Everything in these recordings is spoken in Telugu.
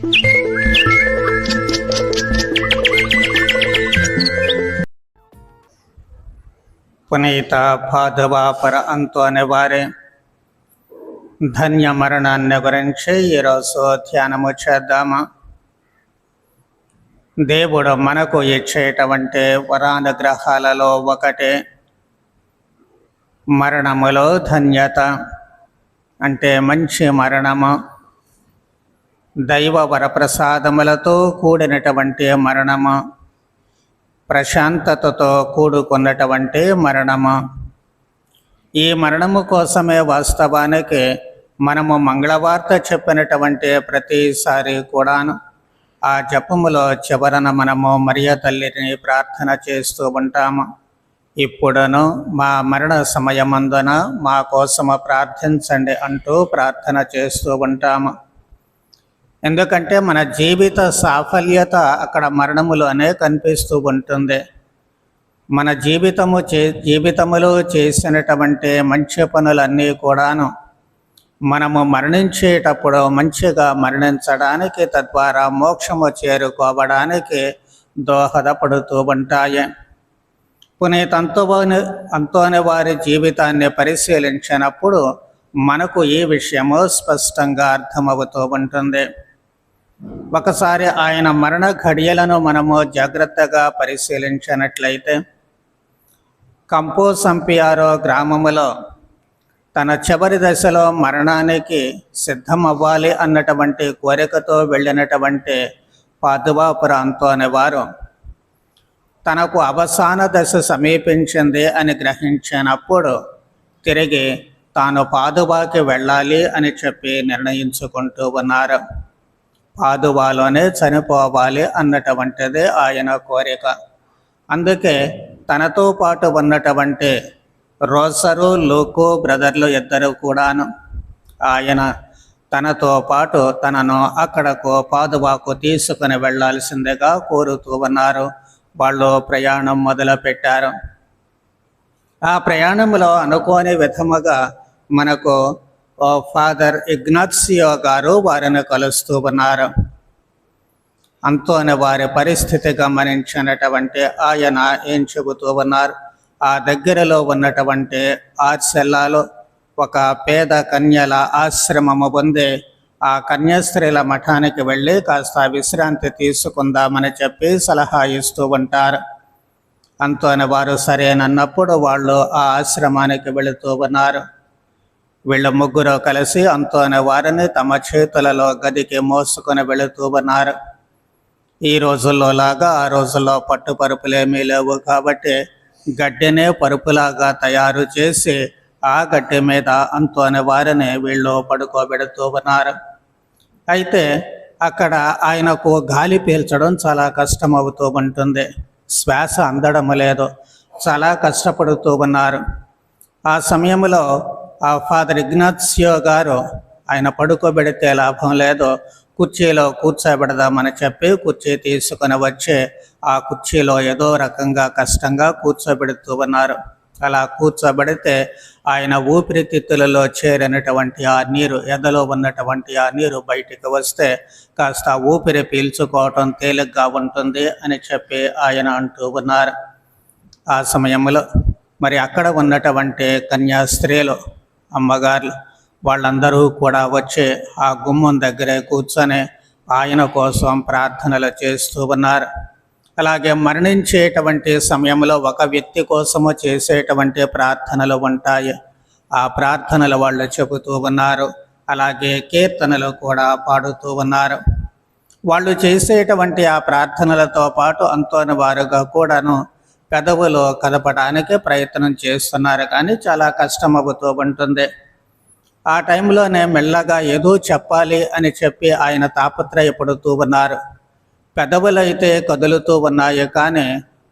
పునీత పాదవాపర అంతు అనేవారే. ధన్య మరణాన్ని గురించి ఈరోజు ధ్యానము చేద్దాము? దేవుడు మనకు ఇచ్చేటువంటి వరానుగ్రహాలలో ఒకటి. మరణములో ధన్యత అంటే మంచి మరణము. దైవ వరప్రసాదములతో కూడినటువంటి మరణము ప్రశాంతతతో కూడుకున్నటువంటి మరణము. ఈ మరణము కోసమే వాస్తవానికి మనము మంగళవార్త చెప్పినటువంటి ప్రతిసారి కూడాను ఆ జపములో చివరన మనము మరియ తల్లిని ప్రార్థన చేస్తూ ఉంటాము. ఇప్పుడును మా మరణ సమయమందున మా కోసము ప్రార్థించండి అంటూ ప్రార్థన చేస్తూ ఉంటాము. ఎందుకంటే మన జీవిత సాఫల్యత అక్కడ మరణములోనే కనిపిస్తూ ఉంటుంది. మన జీవితము చే జీవితములో చేసినటువంటి మంచి పనులన్నీ కూడాను మనము మరణించేటప్పుడు మంచిగా మరణించడానికి తద్వారా మోక్షము చేరుకోవడానికి దోహదపడుతూ ఉంటాయి. పునీత అంతోని అంతోని వారి జీవితాన్ని పరిశీలించినప్పుడు మనకు ఈ విషయము స్పష్టంగా అర్థమవుతూ ఉంటుంది. ఒకసారి ఆయన మరణ ఘడియలను మనము జాగ్రత్తగా పరిశీలించినట్లయితే కంపో సంపియారో గ్రామములో తన చివరి దశలో మరణానికి సిద్ధం అవ్వాలి అన్నటువంటి కోరికతో వెళ్ళినటువంటి పాదువా ప్రాంతం వారు తనకు అవసాన దశ సమీపించింది అని గ్రహించినప్పుడు తిరిగి తాను పాదుబాకి వెళ్ళాలి అని చెప్పి నిర్ణయించుకుంటూ ఉన్నారు. పాదువాలోనే చనిపోవాలి అన్నటువంటిది ఆయన కోరిక. అందుకే తనతో పాటు ఉన్నటువంటి రోసరు లూకు బ్రదర్లు ఇద్దరు కూడాను ఆయన తనతో పాటు తనను అక్కడకు పాదువాకు తీసుకుని వెళ్ళాల్సిందిగా కోరుతూ ఉన్నారు. వాళ్ళు ప్రయాణం మొదలుపెట్టారు. ఆ ప్రయాణంలో అనుకోని విధముగా మనకు ఫాదర్ ఇగ్నాత్సియో గారు వారిని కలుస్తూ ఉన్నారు అంతోని వారి పరిస్థితి గమనించినటువంటి ఆయన ఏం చెబుతూ ఉన్నారు? ఆ దగ్గరలో ఉన్నటువంటి ఆర్సెల్లాలో ఒక పేద కన్యల ఆశ్రమము పొంది ఆ కన్యాస్త్రీల మఠానికి వెళ్ళి కాస్త విశ్రాంతి తీసుకుందామని చెప్పి సలహా ఇస్తూ ఉంటారు. అంతోని వారు సరేనన్నప్పుడు వాళ్ళు ఆ ఆశ్రమానికి వెళుతూ ఉన్నారు. వీళ్ళ ముగ్గురు కలిసి అంతోని వారిని తమ చేతులలో గదికి మోసుకొని వెళుతూ ఉన్నారు. ఈ రోజుల్లో లాగా ఆ రోజుల్లో పట్టు పరుపులేమీ లేవు కాబట్టి గడ్డినే పరుపులాగా తయారు చేసి ఆ గడ్డి మీద అంతోని వారిని వీళ్ళు పడుకోబెడుతూ ఉన్నారు. అయితే అక్కడ ఆయనకు గాలి పీల్చడం చాలా కష్టం అవుతూ ఉంటుంది. శ్వాస అందడం లేదు. చాలా కష్టపడుతూ ఉన్నారు. ఆ సమయంలో ఆ ఫాదర్ ఇగ్నాత్సియో గారు ఆయన పడుకోబెడితే లాభం లేదు కుర్చీలో కూర్చోబెడదామని చెప్పి కుర్చీ తీసుకుని వచ్చి ఆ కుర్చీలో ఏదో రకంగా కష్టంగా కూర్చోబెడుతూ ఉన్నారు. అలా కూర్చోబెడితే ఆయన ఊపిరితిత్తులలో చేరినటువంటి ఆ నీరు ఎదలో ఉన్నటువంటి ఆ నీరు బయటికి వస్తే కాస్త ఊపిరి పీల్చుకోవటం తేలిగ్గా ఉంటుంది అని చెప్పి ఆయన అంటూ ఉన్నారు. ఆ సమయంలో మరి అక్కడ ఉన్నటువంటి కన్యా స్త్రీలు అమ్మగారులు వాళ్ళందరూ కూడా వచ్చి ఆ గుమ్మం దగ్గరే కూర్చొని ఆయన కోసం ప్రార్థనలు చేస్తూ ఉన్నారు. అలాగే మరణించేటువంటి సమయంలో ఒక వ్యక్తి కోసము చేసేటువంటి ప్రార్థనలు ఉంటాయి. ఆ ప్రార్థనలు వాళ్ళు చెబుతూ ఉన్నారు. అలాగే కీర్తనలు కూడా పాడుతూ ఉన్నారు. వాళ్ళు చేసేటువంటి ఆ ప్రార్థనలతో పాటు అంతోని వారుగా కూడాను పెదవులు కదపడానికి ప్రయత్నం చేస్తున్నారు కానీ చాలా కష్టం అవుతూ ఉంటుంది ఆ టైంలోనే మెల్లగా ఏదో చెప్పాలి అని చెప్పి ఆయన తాపత్రయపడుతూ ఉన్నారు. పెదవులైతే కదులుతూ ఉన్నాయి కానీ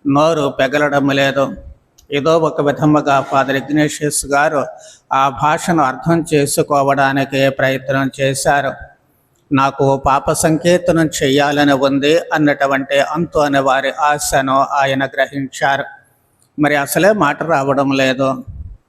నోరు పెగలడం లేదు. ఏదో ఒక విధముగా ఫాదర్ ఇగ్నేషియస్ గారు ఆ భాషను అర్థం చేసుకోవడానికి ప్రయత్నం చేశారు. నాకు పాప సంకేతనం చేయాలని ఉంది అన్నటువంటి అంతు అనే వారి ఆశను ఆయన గ్రహించారు. మరి అసలే మాట రావడం లేదు.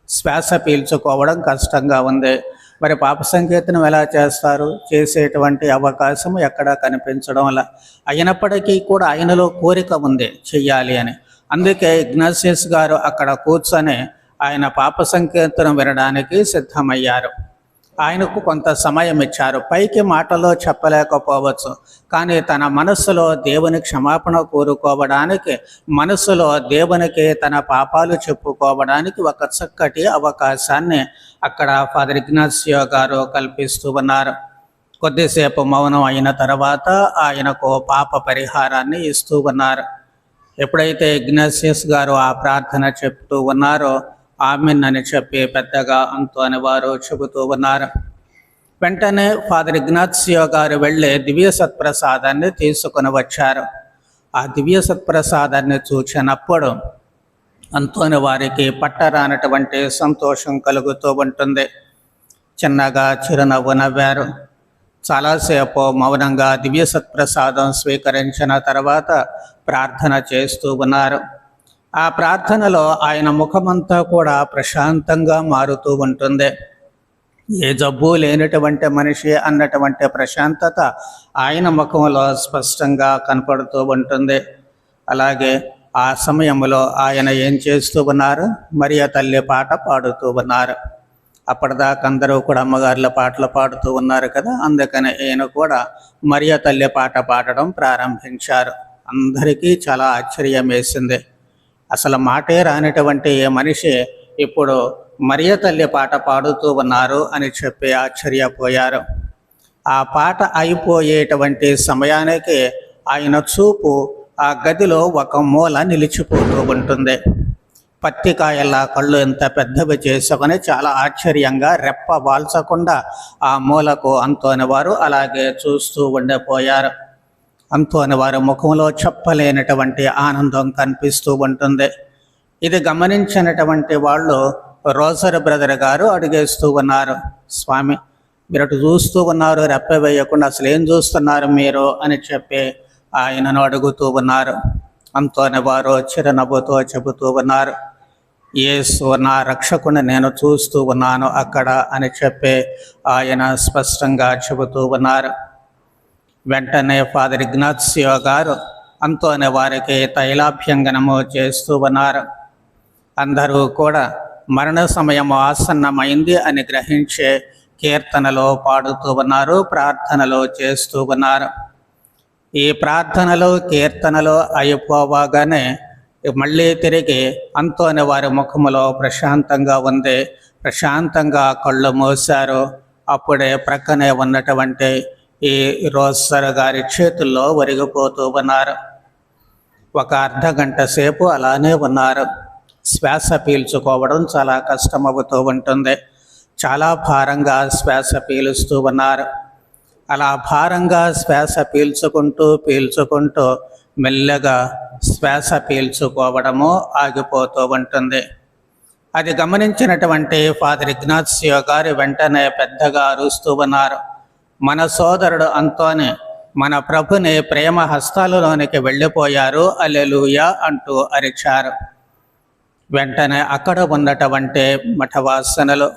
శ్వాస పీల్చుకోవడం కష్టంగా ఉంది. మరి పాప సంకేతనం ఎలా చేస్తారు? చేసేటువంటి అవకాశం ఎక్కడా కనిపించడం వల్ల అయినప్పటికీ కూడా ఆయనలో కోరిక ఉంది చెయ్యాలి అని. అందుకే ఇగ్నాసియస్ గారు అక్కడ కూర్చొని ఆయన పాప సంకేతనం వినడానికి సిద్ధమయ్యారు. ఆయనకు కొంత సమయం ఇచ్చారు. పైకి మాటలో చెప్పలేకపోవచ్చు. కానీ తన మనస్సులో దేవుని క్షమాపణ కోరుకోవడానికి మనస్సులో దేవునికి తన పాపాలు చెప్పుకోవడానికి ఒక చక్కటి అవకాశాన్ని అక్కడ ఫాదర్ ఇగ్నాసియో గారు కల్పిస్తూ ఉన్నారు. కొద్దిసేపు మౌనం అయిన తర్వాత ఆయనకు పాప పరిహారాన్ని ఇస్తూ ఉన్నారు. ఎప్పుడైతే ఇగ్నాసియస్ గారు ఆ ప్రార్థన చెప్తూ ఉన్నారో ఆమెన్ అని చెప్పి పెద్దగా అంతు అని వారు చెబుతూ ఉన్నారు. వెంటనే ఫాదర్ ఇగ్నాసియో గారు వెళ్ళి దివ్య సత్ప్రసాదాన్ని తీసుకొని వచ్చారు. ఆ దివ్య సత్ప్రసాదాన్ని చూచినప్పుడు అంతోని వారికి పట్టరానటువంటి సంతోషం కలుగుతూ ఉంటుంది. చిన్నగా చిరునవ్వు నవ్వారు. చాలాసేపు మౌనంగా దివ్య సత్ప్రసాదం స్వీకరించిన తర్వాత ప్రార్థన చేస్తూ ఉన్నారు. ఆ ప్రార్థనలో ఆయన ముఖమంతా కూడా ప్రశాంతంగా మారుతూ ఉంటుంది. ఏ జబ్బు లేనటువంటి మనిషి అన్నటువంటి ప్రశాంతత ఆయన ముఖంలో స్పష్టంగా కనపడుతూ ఉంటుంది. అలాగే ఆ సమయంలో ఆయన ఏం చేస్తూ ఉన్నారు? మరియ తల్లి పాట పాడుతూ ఉన్నారు. అప్పటిదాకా అందరూ కూడా అమ్మగారుల పాటలు పాడుతూ ఉన్నారు కదా? అందుకని ఈయన కూడా మరియా తల్లి పాట పాడడం ప్రారంభించారు. అందరికీ చాలా ఆశ్చర్యం వేసింది. అసలు మాటే రానటువంటి ఏ మనిషి ఇప్పుడు మరియ తల్లి పాట పాడుతూ ఉన్నారు అని చెప్పి ఆశ్చర్యపోయారు. ఆ పాట అయిపోయేటువంటి సమయానికి ఆయన చూపు ఆ గదిలో ఒక మూల నిలిచిపోతూ ఉంటుంది. పత్తికాయల్లా కళ్ళు ఎంత పెద్దవి చేసుకొని చాలా ఆశ్చర్యంగా రెప్ప వాల్చకుండా ఆ మూలకు అంతోని వారు అలాగే చూస్తూ ఉండిపోయారు. అంతోని వారి ముఖంలో చెప్పలేనటువంటి ఆనందం కనిపిస్తూ ఉంటుంది. ఇది గమనించినటువంటి వాళ్ళు రోజర్ బ్రదర్ గారు అడిగేస్తూ ఉన్నారు స్వామి మీరు అటు చూస్తూ ఉన్నారు రెప్ప వేయకుండా అసలు ఏం చూస్తున్నారు మీరు? అని చెప్పి ఆయనను అడుగుతూ ఉన్నారు. అంతోని వారు చిరునవ్వుతో చెబుతూ ఉన్నారు. యేసు నా రక్షకుని నేను చూస్తూ ఉన్నాను అక్కడ అని చెప్పి ఆయన స్పష్టంగా చెబుతూ ఉన్నారు. వెంటనే ఫాదర్ ఇగ్నాత్సియో గారు అంతోనే వారికి తైలాభ్యంగనము చేస్తూ ఉన్నారు. అందరూ కూడా మరణ సమయం ఆసన్నమైంది అని గ్రహించే కీర్తనలో పాడుతూ ఉన్నారు ప్రార్థనలో చేస్తూ ఉన్నారు. ఈ ప్రార్థనలో కీర్తనలో అయిపోవగానే మళ్ళీ తిరిగి అంతోని వారి ముఖములో ప్రశాంతంగా ఉంది. ప్రశాంతంగా కళ్ళు మూశారు. అప్పుడే ప్రక్కనే ఉన్నటువంటి ఈ రోసర్ గారి చేతుల్లో ఒరిగిపోతూ ఉన్నారు. ఒక అర్ధ గంట సేపు అలానే ఉన్నారు. శ్వాస పీల్చుకోవడం చాలా కష్టమవుతూ ఉంటుంది. చాలా భారంగా శ్వాస పీలుస్తూ ఉన్నారు. అలా భారంగా శ్వాస పీల్చుకుంటూ పీల్చుకుంటూ మెల్లగా శ్వాస పీల్చుకోవడము ఆగిపోతూ ఉంటుంది. అది గమనించినటువంటి ఫాదర్ ఇగ్నాసియో గారు వెంటనే పెద్దగా అరుస్తూ ఉన్నారు. మన సోదరుడు అంతోని మన ప్రభుని ప్రేమ హస్తాలలోనికి వెళ్ళిపోయారు. అల్లెలుయ అంటూ అరిచారు. వెంటనే అక్కడ ఉన్నటువంటి మఠవాసనలు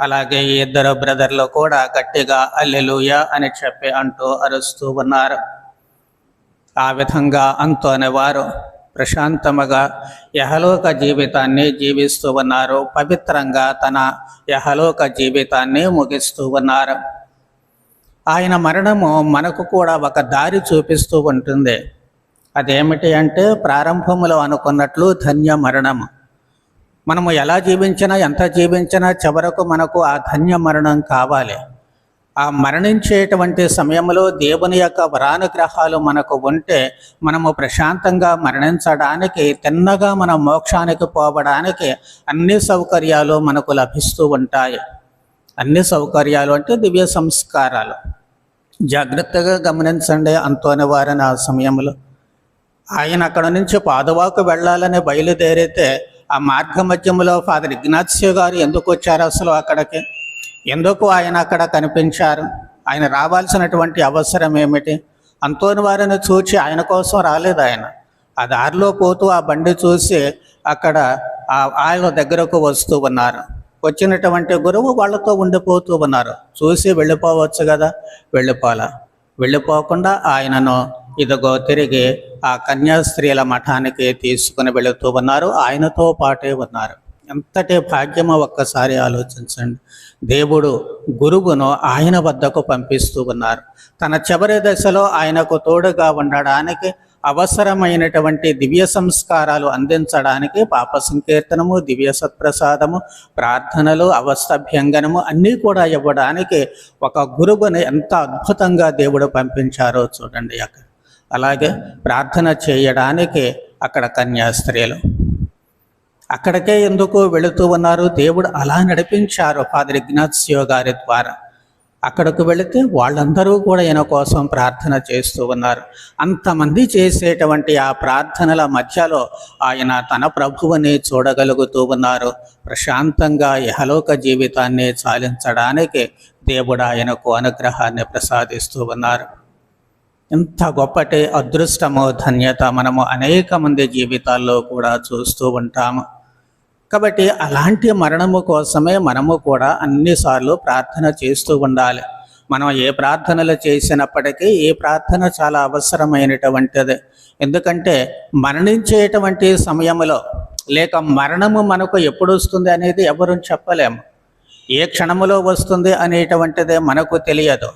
అలాగే ఈ ఇద్దరు బ్రదర్లు కూడా గట్టిగా అల్లెలుయ అని చెప్పి అంటూ అరుస్తూ ఉన్నారు. ఆ విధంగా అంతోనే వారు ప్రశాంతముగా యహలోక జీవితాన్ని జీవిస్తూ ఉన్నారు. పవిత్రంగా తన యహలోక జీవితాన్ని ముగిస్తూ ఉన్నారు. ఆయన మరణము మనకు కూడా ఒక దారి చూపిస్తూ ఉంటుంది. అదేమిటి అంటే ప్రారంభములో అనుకున్నట్లు ధన్య మరణము మనము ఎలా జీవించినా ఎంత జీవించినా చివరకు మనకు ఆ ధన్య మరణం కావాలి. ఆ మరణించేటువంటి సమయంలో దేవుని యొక్క వరానుగ్రహాలు మనకు ఉంటే మనము ప్రశాంతంగా మరణించడానికి తిన్నగా మన మోక్షానికి పోవడానికి అన్ని సౌకర్యాలు మనకు లభిస్తూ ఉంటాయి. అన్ని సౌకర్యాలు అంటే దివ్య సంస్కారాలు. జాగ్రత్తగా గమనించండి అంతోని వారిని ఆ సమయంలో. ఆయన అక్కడ నుంచి పాదవాకు వెళ్ళాలని బయలుదేరితే ఆ మార్గ మధ్యంలో ఫాదర్ ఇగ్నాత్స్య గారు ఎందుకు వచ్చారు అసలు అక్కడికి? ఎందుకు ఆయన అక్కడ కనిపించారు? ఆయన రావాల్సినటువంటి అవసరం ఏమిటి? అంతోని వారిని చూచి ఆయన కోసం రాలేదు ఆయన. ఆ దారిలో పోతూ ఆ బండి చూసి అక్కడ ఆ ఆయన దగ్గరకు వస్తూ ఉన్నారు. వచ్చినటువంటి గురువు వాళ్ళతో ఉండిపోతూ ఉన్నారు. చూసి వెళ్ళిపోవచ్చు కదా? వెళ్ళిపోలా. వెళ్ళిపోకుండా ఆయనను ఇదిగో తిరిగి ఆ కన్యాస్త్రీల మఠానికి తీసుకుని వెళుతూ ఉన్నారు. ఆయనతో పాటే ఉన్నారు. ఎంతటి భాగ్యమో ఒక్కసారి ఆలోచించండి. దేవుడు గురువును ఆయన వద్దకు పంపిస్తూ ఉన్నారు. తన చివరి దశలో ఆయనకు తోడుగా ఉండడానికి అవసరమైనటువంటి దివ్య సంస్కారాలు అందించడానికి పాప సంకీర్తనము దివ్య సత్ప్రసాదము ప్రార్థనలు అవస్థభ్యంగనము అన్నీ కూడా ఇవ్వడానికి ఒక గురువుని ఎంత అద్భుతంగా దేవుడు పంపించారో చూడండి అక్కడ. అలాగే ప్రార్థన చేయడానికి అక్కడ కన్యాస్త్రీలు. అక్కడికే ఎందుకు వెళుతూ ఉన్నారు? దేవుడు అలా నడిపించారు ఫాదర్ ఇగ్నాసియో గారి ద్వారా. అక్కడకు వెళితే వాళ్ళందరూ కూడా ఈయన కోసం ప్రార్థన చేస్తూ ఉన్నారు. అంతమంది చేసేటువంటి ఆ ప్రార్థనల మధ్యలో ఆయన తన ప్రభువుని చూడగలుగుతూ ఉన్నారు. ప్రశాంతంగా ఇహలోక జీవితాన్ని చాలించడానికి దేవుడు ఆయనకు అనుగ్రహాన్ని ప్రసాదిస్తూ ఉన్నారు. ఎంత గొప్పటి అదృష్టము ధన్యత మనము అనేక మంది జీవితాల్లో కూడా చూస్తూ ఉంటాము. కాబట్టి అలాంటి మరణము కోసమే మనము కూడా అన్నిసార్లు ప్రార్థన చేస్తూ ఉండాలి. మనం ఏ ప్రార్థనలు చేసినప్పటికీ ఈ ప్రార్థన చాలా అవసరమైనటువంటిది. ఎందుకంటే మరణించేటువంటి సమయంలో లేక మరణము మనకు ఎప్పుడు వస్తుంది అనేది ఎవరు చెప్పలేము. ఏ క్షణములో వస్తుంది అనేటువంటిది మనకు తెలియదు.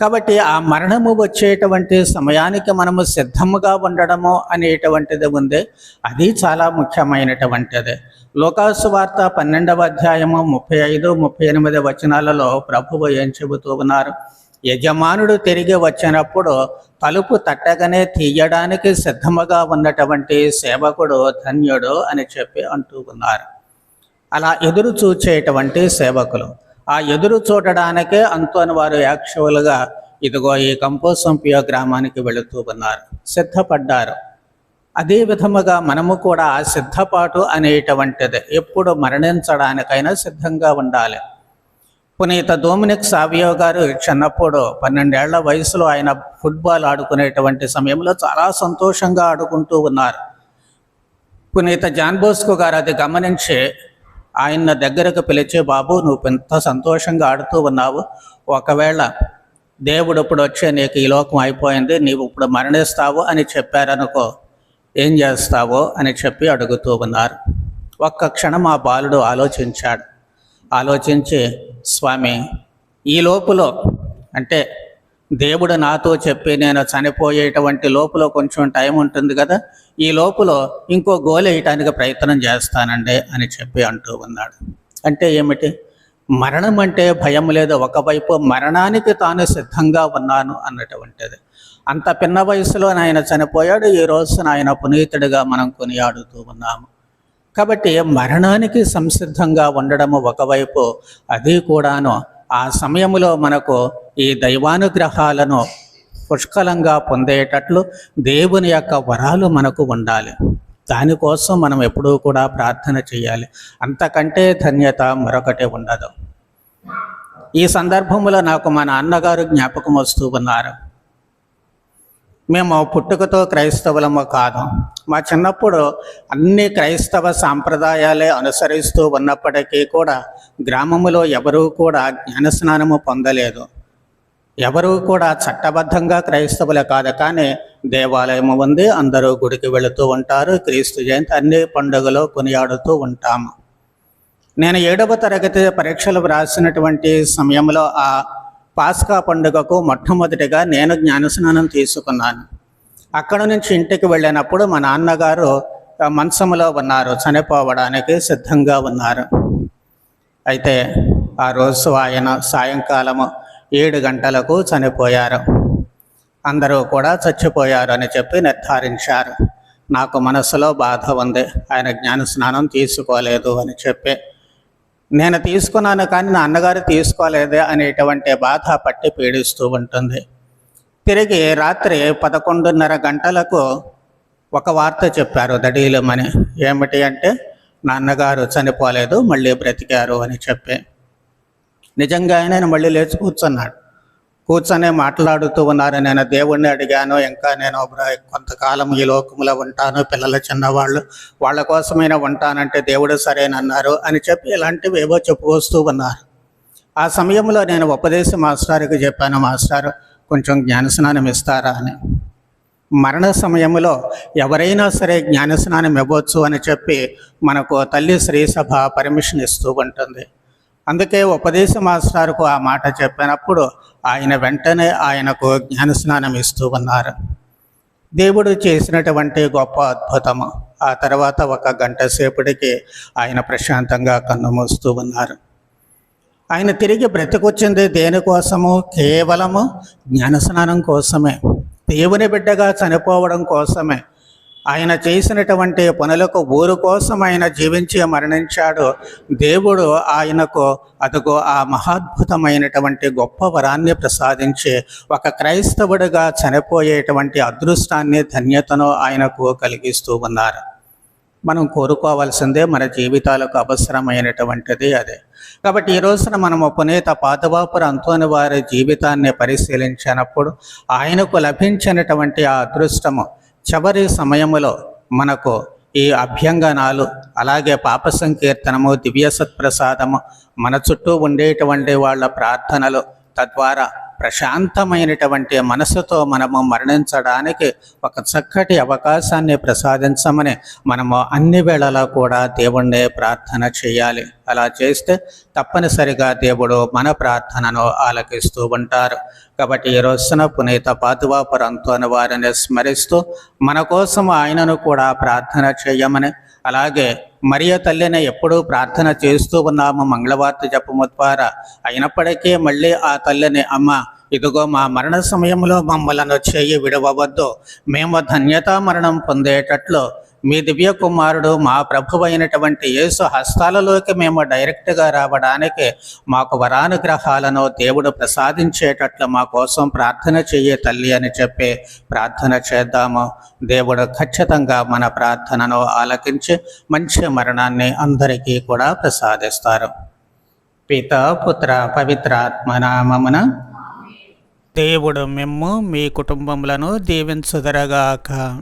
కాబట్టి ఆ మరణము వచ్చేటువంటి సమయానికి మనము సిద్ధముగా ఉండడము అనేటువంటిది ఉంది. అది చాలా ముఖ్యమైనటువంటిది. లోకాసు వార్త పన్నెండవ అధ్యాయము ముప్పై ఐదు ముప్పై ఎనిమిది వచనాలలో ప్రభువు ఏం చెబుతూ ఉన్నారు? యజమానుడు తిరిగి వచ్చినప్పుడు తలుపు తట్టగానే తీయడానికి సిద్ధముగా ఉన్నటువంటి సేవకుడు ధన్యుడు అని చెప్పి అంటూ ఉన్నారు. అలా ఎదురు చూచేటువంటి సేవకులు ఆ ఎదురు చూడడానికే అంతోని వారు యాక్చువల్గా ఇదిగో ఈ కంపోసంపియో గ్రామానికి వెళుతూ ఉన్నారు. సిద్ధపడ్డారు. అదే విధముగా మనము కూడా ఆ సిద్ధపాటు అనేటువంటిది ఎప్పుడు మరణించడానికైనా సిద్ధంగా ఉండాలి. పునీత డొమినిక్ సావియో గారు చిన్నప్పుడు పన్నెండేళ్ళ వయసులో ఆయన ఫుట్బాల్ ఆడుకునేటువంటి సమయంలో చాలా సంతోషంగా ఆడుకుంటూ ఉన్నారు. పునీత జాన్ బోస్కో గారు అది గమనించి ఆయన దగ్గరకు పిలిచే బాబు నువ్వు ఎంత సంతోషంగా ఆడుతూ ఉన్నావు. ఒకవేళ దేవుడు ఇప్పుడు వచ్చే నీకు ఈ లోకం అయిపోయింది నీవు ఇప్పుడు మరణిస్తావు అని చెప్పారనుకో ఏం చేస్తావో అని చెప్పి అడుగుతూ ఉన్నారు. ఒక్క క్షణం ఆ బాలుడు ఆలోచించాడు. ఆలోచించి స్వామి ఈ లోపులో అంటే దేవుడు నాతో చెప్పి నేను చనిపోయేటువంటి లోపల కొంచెం టైం ఉంటుంది కదా ఈ లోపల ఇంకో గోల్ వేయటానికి ప్రయత్నం చేస్తానండి అని చెప్పి అంటూ ఉన్నాడు. అంటే ఏమిటి? మరణం అంటే భయం లేదు. ఒకవైపు మరణానికి తాను సిద్ధంగా ఉన్నాను అన్నటువంటిది. అంత పిన్న వయసులో ఆయన చనిపోయాడు. ఈ రోజున ఆయన పునీతుడిగా మనం కొనియాడుతూ ఉన్నాము. కాబట్టి మరణానికి సంసిద్ధంగా ఉండడము ఒకవైపు అది కూడాను ఆ సమయంలో మనకు ఈ దైవానుగ్రహాలను పుష్కలంగా పొందేటట్లు దేవుని యొక్క వరాలు మనకు ఉండాలి. దానికోసం మనం ఎప్పుడూ కూడా ప్రార్థన చేయాలి. అంతకంటే ధన్యత మరొకటి ఉండదు. ఈ సందర్భంలో నాకు మా నాన్నగారు జ్ఞాపకం వస్తూ ఉన్నారు. మేము పుట్టుకతో క్రైస్తవులము కాదు. మా చిన్నప్పుడు అన్ని క్రైస్తవ సాంప్రదాయాలే అనుసరిస్తూ ఉన్నప్పటికీ కూడా గ్రామములో ఎవరూ కూడా జ్ఞానస్నానము పొందలేదు. ఎవరూ కూడా చట్టబద్ధంగా క్రైస్తవులే కాదు కానీ దేవాలయం ఉంది అందరూ గుడికి వెళుతూ ఉంటారు క్రీస్తు జయంతి అన్ని పండుగలు కొనియాడుతూ ఉంటాము నేను ఏడవ తరగతి పరీక్షలు వ్రాసినటువంటి సమయంలో ఆ పాస్కా పండుగకు మొట్టమొదటిగా నేను జ్ఞానస్నానం తీసుకున్నాను. అక్కడ నుంచి ఇంటికి వెళ్ళినప్పుడు మా నాన్నగారు మంచంలో ఉన్నారు చనిపోవడానికి సిద్ధంగా ఉన్నారు. అయితే ఆ రోజు ఆయన సాయంకాలము ఏడు గంటలకు చనిపోయారు. అందరూ కూడా చచ్చిపోయారు అని చెప్పి నిర్ధారించారు. నాకు మనసులో బాధ ఉంది. ఆయన జ్ఞానస్నానం తీసుకోలేదు అని చెప్పి. నేను తీసుకున్నాను కానీ నా అన్నగారు తీసుకోలేదే అనేటువంటి బాధ పట్టి పీడిస్తూ ఉంటుంది. తిరిగి రాత్రి పదకొండున్నర గంటలకు ఒక వార్త చెప్పారు దడీలమని. ఏమిటి అంటే నాన్నగారు చనిపోలేదు మళ్ళీ బ్రతికారు అని చెప్పి. నిజంగా ఆయన మళ్ళీ లేచి కూర్చున్నాడు. కూర్చొని మాట్లాడుతూ ఉన్నారు. నేను దేవుణ్ణి అడిగాను ఇంకా నేను కొంతకాలం ఈ లోకంలో ఉంటాను పిల్లలు చిన్నవాళ్ళు వాళ్ళ కోసమైనా ఉంటానంటే దేవుడు సరేనన్నారు అని చెప్పి ఇలాంటివి ఏవో చెప్పుకొస్తూ ఉన్నారు. ఆ సమయంలో నేను ఉపదేశ మాస్టారుకి చెప్పాను మాస్టారు కొంచెం జ్ఞానస్నానం ఇస్తారా అని. మరణ సమయంలో ఎవరైనా సరే జ్ఞానస్నానం ఇవ్వచ్చు అని చెప్పి మనకు తల్లి శ్రీసభ పర్మిషన్ ఇస్తూ ఉంటుంది. అందుకే ఉపదేశ మాస్టారుకు ఆ మాట చెప్పినప్పుడు ఆయన వెంటనే ఆయనకు జ్ఞానస్నానం ఇస్తూ ఉన్నారు. దేవుడు చేసినటువంటి గొప్ప అద్భుతము. ఆ తర్వాత ఒక గంట సేపటికి ఆయన ప్రశాంతంగా కన్నుమూస్తూ ఉన్నారు. ఆయన తిరిగి బ్రతికొచ్చింది దేనికోసము కేవలము జ్ఞానస్నానం కోసమే. దేవుని బిడ్డగా చనిపోవడం కోసమే. ఆయన చేసినటువంటి పనులకు ఊరు కోసం ఆయన జీవించి మరణించాడు. దేవుడు ఆయనకు అదుగో ఆ మహాద్భుతమైనటువంటి గొప్ప వరాన్ని ప్రసాదించి ఒక క్రైస్తవుడిగా చనిపోయేటువంటి అదృష్టాన్ని ధన్యతను ఆయనకు కలిగిస్తూ ఉన్నారు. మనం కోరుకోవాల్సిందే మన జీవితాలకు అవసరమైనటువంటిది అదే. కాబట్టి ఈ రోజున మనము పునీత పాతబాపుర అంతోని వారి జీవితాన్ని పరిశీలించినప్పుడు ఆయనకు లభించినటువంటి ఆ అదృష్టము చివరి సమయములో మనకు ఈ అభ్యంగనాలు అలాగే పాప సంకీర్తనము దివ్య సత్ప్రసాదము మన చుట్టూ ఉండేటువంటి వాళ్ళ ప్రార్థనలు తద్వారా ప్రశాంతమైనటువంటి మనసుతో మనము మరణించడానికి ఒక చక్కటి అవకాశాన్ని ప్రసాదించమని మనము అన్ని వేళలా కూడా దేవుణ్ణి ప్రార్థన చేయాలి. అలా చేస్తే తప్పనిసరిగా దేవుడు మన ప్రార్థనను ఆలకిస్తూ ఉంటారు. కాబట్టి ఈ రోజున పునీత పాతువాపురంతోని వారిని స్మరిస్తూ మన కోసం ఆయనను కూడా ప్రార్థన చేయమని అలాగే మరియ తల్లిని ఎప్పుడూ ప్రార్థన చేస్తూ ఉన్నాము. మంగళవార్త జపము ద్వారా అయినప్పటికీ మళ్ళీ ఆ తల్లిని అమ్మ ఇదిగో మా మరణ సమయంలో మమ్మలను చేయి విడవవద్దు. మేము ధన్యతా మరణం పొందేటట్లు మీ దివ్య కుమారుడు మా ప్రభు అయినటువంటి యేసు హస్తాలలోకి మేము డైరెక్ట్గా రావడానికి మాకు వరానుగ్రహాలను దేవుడు ప్రసాదించేటట్లు మా కోసం ప్రార్థన చెయ్యే తల్లి అని చెప్పి ప్రార్థన చేద్దాము. దేవుడు ఖచ్చితంగా మన ప్రార్థనను ఆలకించి మంచి మరణాన్ని అందరికీ కూడా ప్రసాదిస్తారు. పిత పుత్ర పవిత్రాత్మ నామమున దేవుడు మిమ్ము మీ కుటుంబములను దీవించుదరగాక.